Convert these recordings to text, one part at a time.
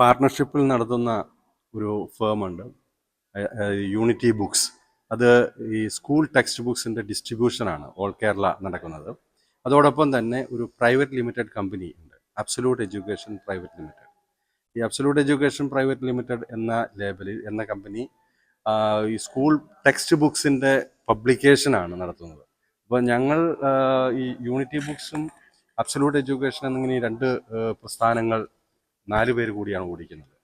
പാർട്ട്ണർഷിപ്പിൽ നടത്തുന്ന ഒരു ഫേമുണ്ട്. Unity books അത് ഈ സ്കൂൾ ടെക്സ്റ്റ് ബുക്സിന്റെ ഡിസ്ട്രിബ്യൂഷനാണ് ഓൾ കേരള നടക്കുന്നത്. അതോടൊപ്പം തന്നെ ഒരു പ്രൈവറ്റ് ലിമിറ്റഡ് കമ്പനി ഉണ്ട്. അബ്സലൂട്ട് എഡ്യൂക്കേഷൻ പ്രൈവറ്റ് ലിമിറ്റഡ് ഈ അബ്സലൂട്ട് എഡ്യൂക്കേഷൻ പ്രൈവറ്റ് ലിമിറ്റഡ് എന്ന ലേബലിൽ എന്ന കമ്പനി ഈ സ്കൂൾ ടെക്സ്റ്റ് ബുക്സിന്റെ പബ്ലിക്കേഷനാണ് നടത്തുന്നത്. അപ്പോൾ ഞങ്ങൾ ഈ യൂണിറ്റി ബുക്സും അബ്സലൂട്ട് എഡ്യൂക്കേഷൻ എന്നിങ്ങനെ രണ്ട് പ്രസ്ഥാനങ്ങൾ നാല് പേര് കൂടിയാണ് ഓടിക്കുന്നത്.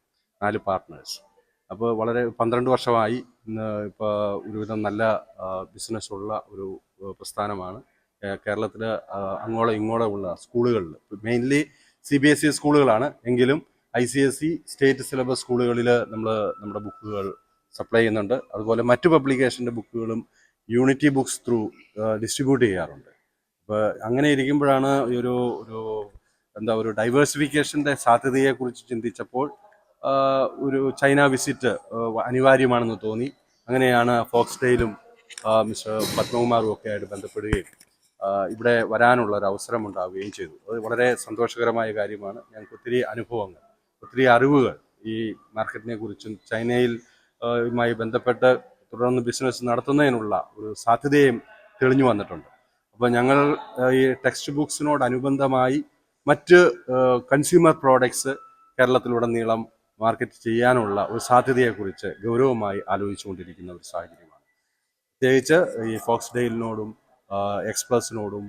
നാല് പാർട്ട്നേഴ്സ് അപ്പോൾ വളരെ പന്ത്രണ്ട് വർഷമായി ഇപ്പോൾ ഒരുവിധം നല്ല ബിസിനസ് ഉള്ള ഒരു പ്രസ്ഥാനമാണ് കേരളത്തിൽ അങ്ങോളം ഇങ്ങോളം ഉള്ള സ്കൂളുകളിൽ mainly C B S E സ്കൂളുകളാണ്. എങ്കിലും I C S E state syllabus സ്കൂളുകളിൽ നമ്മൾ നമ്മുടെ ബുക്കുകൾ സപ്ലൈ ചെയ്യുന്നുണ്ട്. അതുപോലെ മറ്റു പബ്ലിക്കേഷന്റെ ബുക്കുകളും യൂണിറ്റി ബുക്സ് ത്രൂ ഡിസ്ട്രിബ്യൂട്ട് ചെയ്യാറുണ്ട്. അപ്പോൾ അങ്ങനെ ഇരിക്കുമ്പോഴാണ് ഈ ഒരു ഒരു എന്താ ഒരു ഡൈവേഴ്സിഫിക്കേഷന്റെ സാധ്യതയെക്കുറിച്ച് ചിന്തിച്ചപ്പോൾ ഒരു ചൈന വിസിറ്റ് അനിവാര്യമാണെന്ന് തോന്നി. അങ്ങനെയാണ് ഫോക്സ് മിസ്റ്റർ പത്മകുമാറും ഒക്കെ ആയിട്ട് ബന്ധപ്പെടുകയും ഇവിടെ വരാനുള്ള ഒരു അവസരം ഉണ്ടാവുകയും ചെയ്തു. അത് വളരെ സന്തോഷകരമായ കാര്യമാണ്. ഞങ്ങൾക്ക് ഒത്തിരി അനുഭവങ്ങൾ ഒത്തിരി അറിവുകൾ ഈ മാർക്കറ്റിനെ കുറിച്ചും ചൈനയിൽ മായി ബന്ധപ്പെട്ട് തുടർന്ന് ബിസിനസ് നടത്തുന്നതിനുള്ള ഒരു സാധ്യതയും തെളിഞ്ഞു വന്നിട്ടുണ്ട്. അപ്പോൾ ഞങ്ങൾ ഈ ടെക്സ്റ്റ് ബുക്സിനോടനുബന്ധമായി മറ്റ് കൺസ്യൂമർ പ്രോഡക്ട്സ് കേരളത്തിലുടനീളം മാർക്കറ്റ് ചെയ്യാനുള്ള ഒരു സാധ്യതയെക്കുറിച്ച് ഗൗരവമായി ആലോചിച്ചുകൊണ്ടിരിക്കുന്ന ഒരു സാഹചര്യമാണ്. പ്രത്യേകിച്ച് ഈ ഫോക്സ് ഡെയിലിനോടും എക്സ്പ്രസിനോടും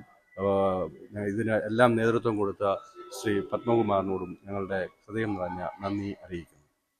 ഇതിന് എല്ലാം നേതൃത്വം കൊടുത്ത ശ്രീ പത്മകുമാറിനോടും ഞങ്ങളുടെ ഹൃദയം നിറഞ്ഞ നന്ദി അറിയിക്കുന്നു.